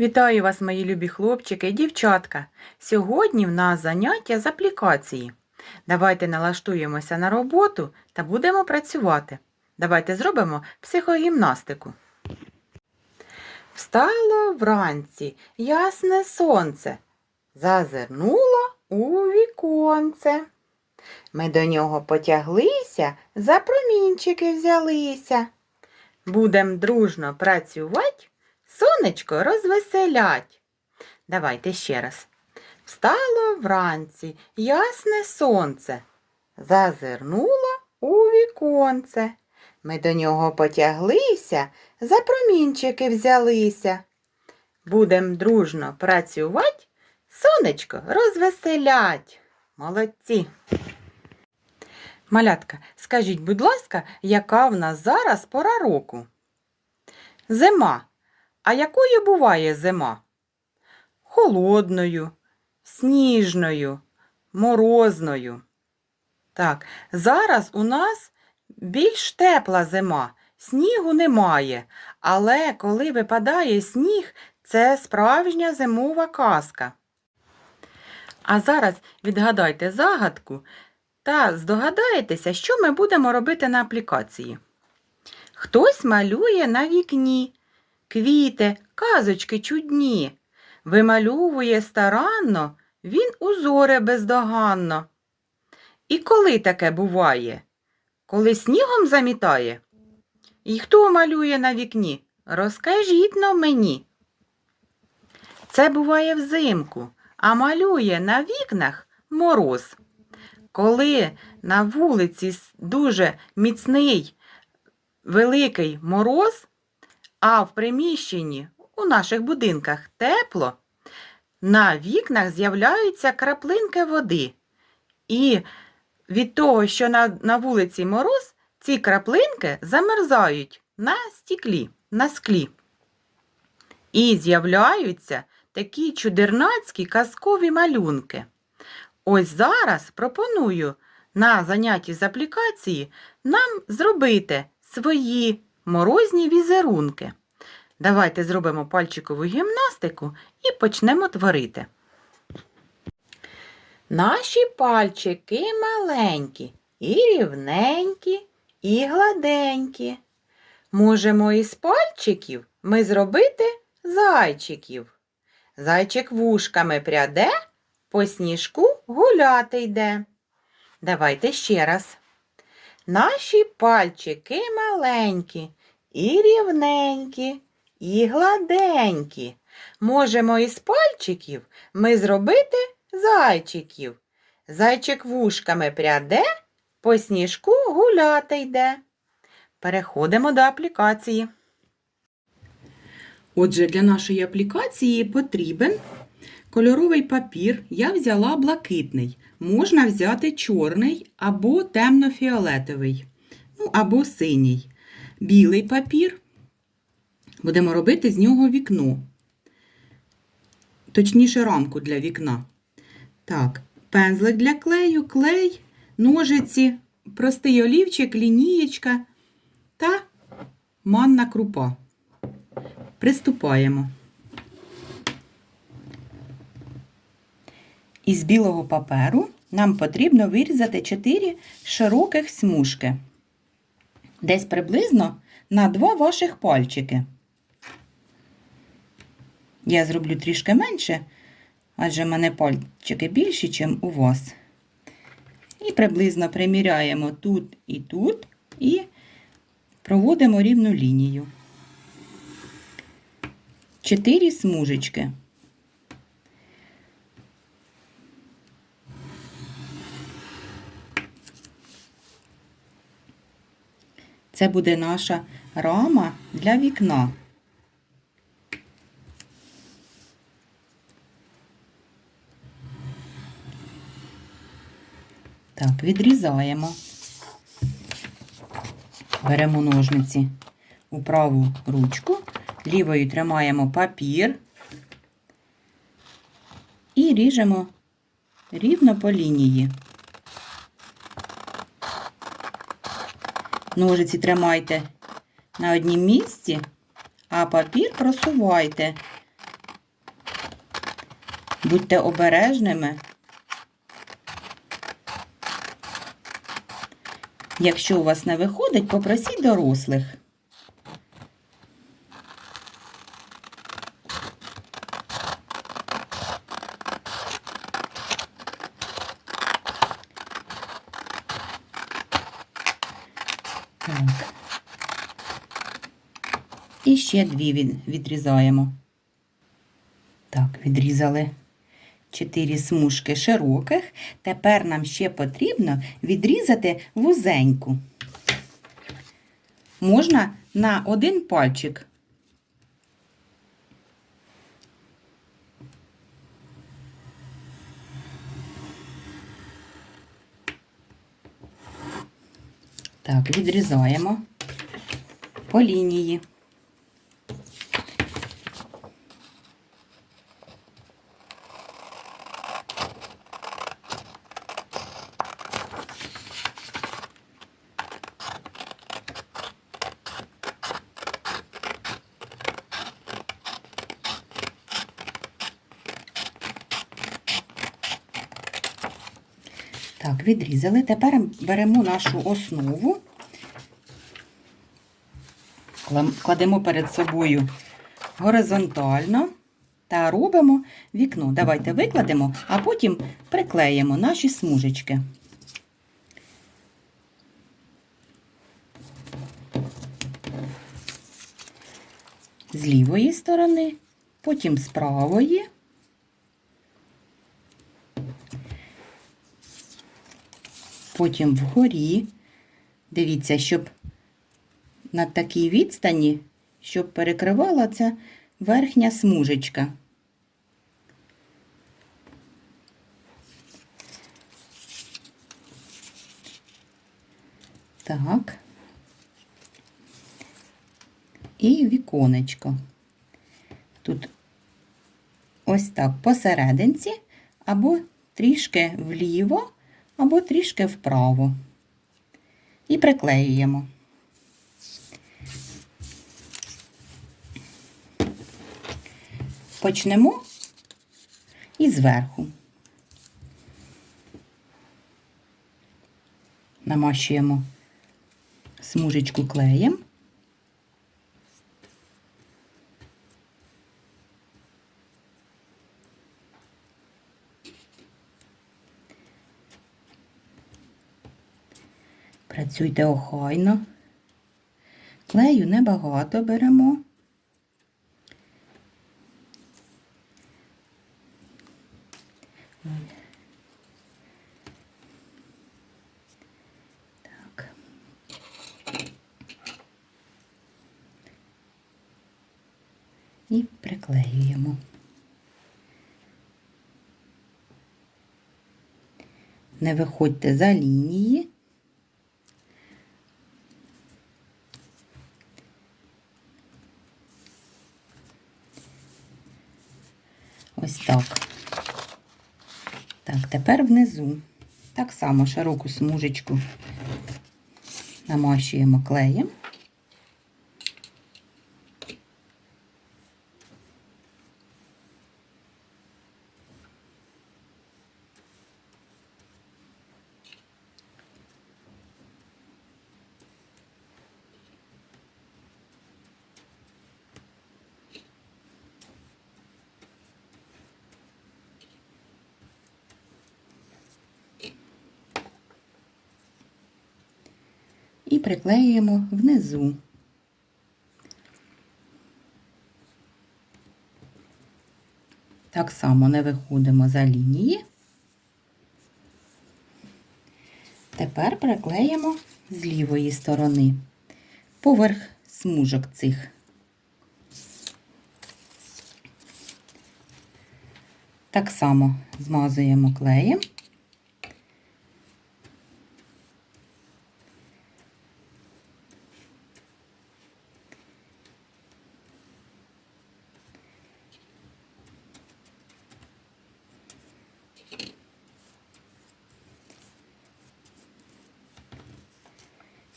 Вітаю вас, мої любі хлопчики і дівчатка. Сьогодні в нас заняття з аплікації. Давайте налаштуємося на роботу та будемо працювати. Давайте зробимо психогімнастику. Встало вранці ясне сонце, зазирнуло у віконце. Ми до нього потяглися, за промінчики взялися. Будем дружно працювати, сонечко розвеселять. Давайте ще раз. Встало вранці ясне сонце, зазирнуло у віконце. Ми до нього потяглися, за промінчики взялися. Будем дружно працювати, сонечко розвеселять. Молодці. Малятка, скажіть, будь ласка, яка в нас зараз пора року? Зима. А якою буває зима? Холодною, сніжною, морозною. Так, зараз у нас більш тепла зима, снігу немає, але коли випадає сніг, це справжня зимова казка. А зараз відгадайте загадку та здогадаєтеся, що ми будемо робити на аплікації. Хтось малює на вікні, квіти, казочки чудні. Вимальовує старанно, він узоре бездоганно. І коли таке буває? Коли снігом замітає? І хто малює на вікні? Розкажіть но мені. Це буває взимку, а малює на вікнах мороз. Коли на вулиці дуже міцний великий мороз, а в приміщенні у наших будинках тепло, на вікнах з'являються краплинки води. І від того, що на, на вулиці мороз, ці краплинки замерзають на стіклі, на склі. І з'являються такі чудернацькі казкові малюнки. Ось зараз пропоную на занятті з аплікації нам зробити свої морозні візерунки. Давайте зробимо пальчикову гімнастику і почнемо творити. Наші пальчики маленькі, і рівненькі, і гладенькі. Можемо із пальчиків ми зробити зайчиків. Зайчик вушками пряде, по сніжку гуляти йде. Давайте ще раз. Наші пальчики маленькі, і рівненькі, і гладенькі. Можемо із пальчиків ми зробити зайчиків. Зайчик вушками пряде, по сніжку гуляти йде. Переходимо до аплікації. Отже, для нашої аплікації потрібен кольоровий папір. Я взяла блакитний. Можна взяти чорний або темно-фіолетовий, ну або синій. Білий папір. Будемо робити з нього вікно. Точніше, рамку для вікна. Так, пензлик для клею, клей, ножиці, простий олівчик, лінієчка та манна крупа. Приступаємо. Із білого паперу нам потрібно вирізати 4 широких смужки. Десь приблизно на два ваших пальчики. Я зроблю трішки менше, адже в мене пальчики більші, ніж у вас. І приблизно приміряємо тут і тут, і проводимо рівну лінію. Чотири смужечки. Це буде наша рама для вікна. Так, відрізаємо. Беремо ножниці у праву ручку, лівою тримаємо папір і ріжемо рівно по лінії. Ножиці тримайте на однім місці, а папір просувайте. Будьте обережними. Якщо у вас не виходить, попросіть дорослих. Так. І ще дві від- відрізаємо. Так, відрізали чотири смужки широких. Тепер нам ще потрібно відрізати вузеньку. Можна на один пальчик. Так, відрізаємо по лінії. Так, відрізали. Тепер беремо нашу основу, кладемо перед собою горизонтально та робимо вікно. Давайте викладемо, а потім приклеїмо наші смужечки. З лівої сторони, потім з правої. Потім вгорі. Дивіться, щоб на такій відстані, щоб перекривала ця верхня смужечка. Так. І віконечко. Тут ось так посерединці, або трішки вліво, або трішки вправо. І приклеюємо. Почнемо і зверху. Намащуємо смужечку клеєм. Працюйте охайно. Клею небагато беремо. І приклеюємо. Не виходьте за лінії. Ось так. Так, тепер внизу. Так само широку смужечку намащуємо клеєм. І приклеюємо внизу. Так само не виходимо за лінії. Тепер приклеїмо з лівої сторони поверх смужок цих. Так само змазуємо клеєм.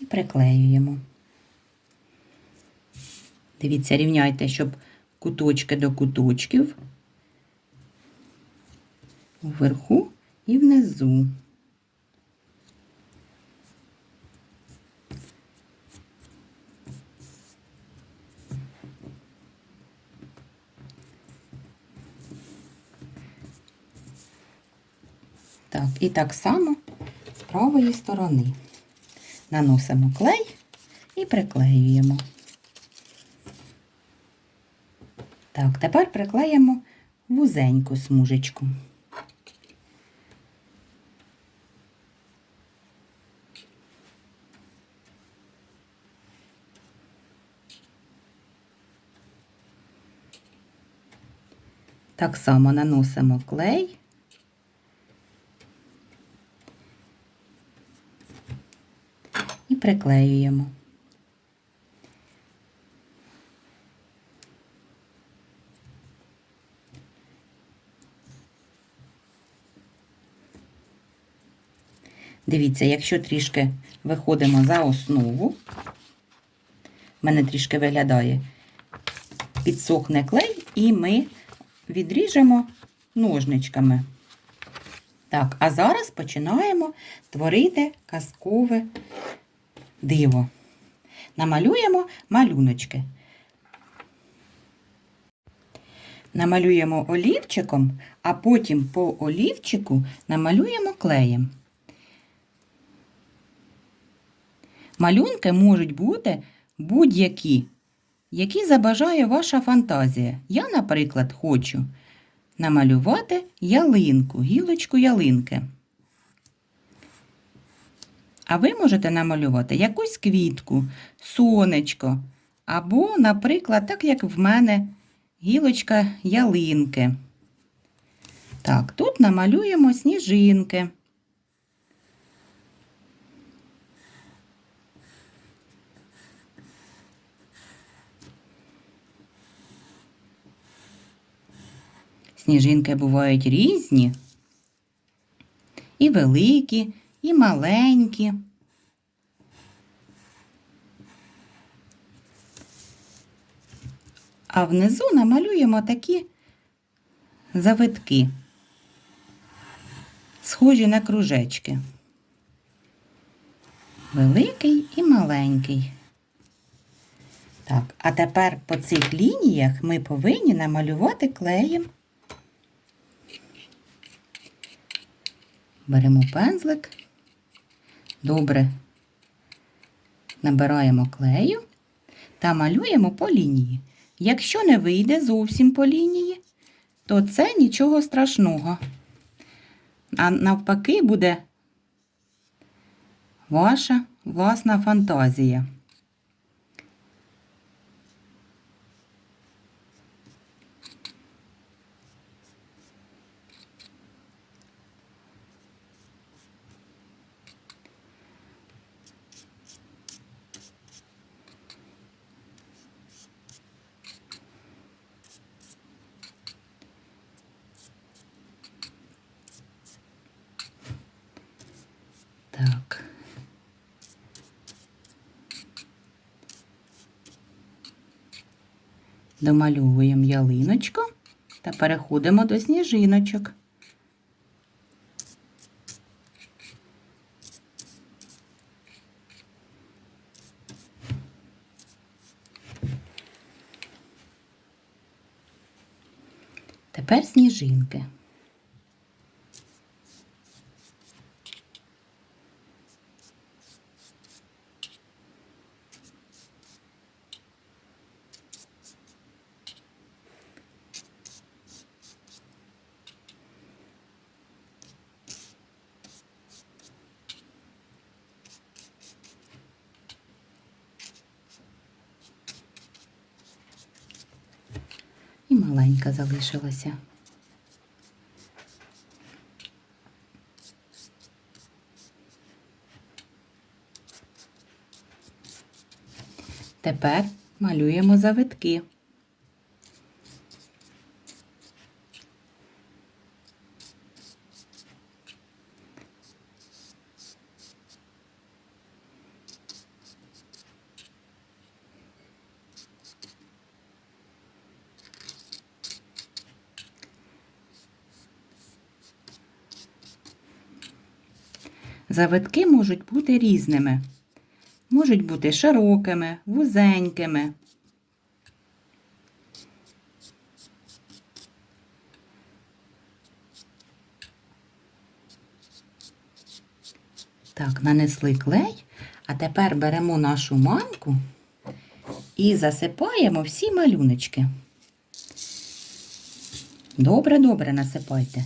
і приклеюємо. Дивіться, рівняйте, щоб куточки до куточків вверху і внизу. Так, і так само з правої сторони. Наносимо клей і приклеюємо. Так, тепер приклеїмо вузеньку смужечку. Так само наносимо клей. І приклеюємо. Дивіться, якщо трішки виходимо за основу, в мене трішки виглядає, підсохне клей, і ми відріжемо ножничками. Так, а зараз починаємо творити казкове диво. Намалюємо малюночки. Намалюємо олівчиком, а потім по олівчику намалюємо клеєм. Малюнки можуть бути будь-які, які забажає ваша фантазія. Я, наприклад, хочу намалювати ялинку, гілочку ялинки. А ви можете намалювати якусь квітку, сонечко, або, наприклад, так як в мене гілочка ялинки. Так, тут намалюємо сніжинки. Сніжинки бувають різні, і великі, і маленькі. А внизу намалюємо такі завитки, схожі на кружечки. Великий і маленький. Так, а тепер по цих лініях ми повинні намалювати клеєм. Беремо пензлик, добре набираємо клею та малюємо по лінії. Якщо не вийде зовсім по лінії, то це нічого страшного. А навпаки буде ваша власна фантазія. Так. Домальовуємо ялиночку та переходимо до сніжиночок. Тепер сніжинки. І маленька залишилася. Тепер малюємо завитки. Завитки можуть бути різними. Можуть бути широкими, вузенькими. Так, нанесли клей, а тепер беремо нашу манку і засипаємо всі малюночки. Добре, добре насипайте.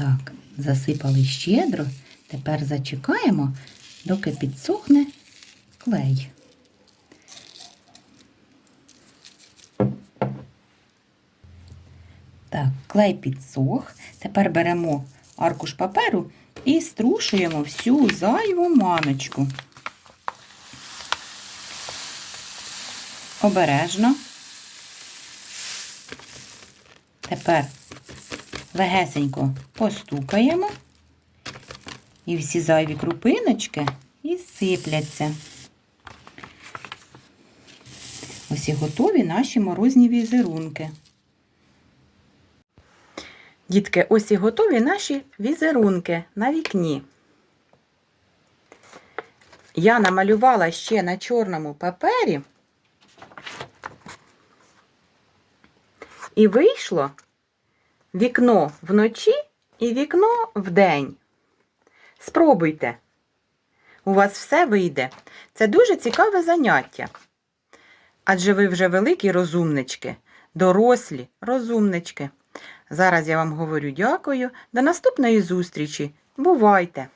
Так, засипали щедро. Тепер зачекаємо, доки підсохне клей. Так, клей підсох. Тепер беремо аркуш паперу і струшуємо всю зайву маночку. Обережно. Тепер легесенько постукаємо, і всі зайві крупиночки і сипляться. Ось і готові наші морозні візерунки. Дітки, ось і готові наші візерунки на вікні. Я намалювала ще на чорному папері. І вийшло вікно вночі і вікно вдень. Спробуйте. У вас все вийде. Це дуже цікаве заняття. Адже ви вже великі розумнички, дорослі розумнички. Зараз я вам говорю дякую. До наступної зустрічі. Бувайте!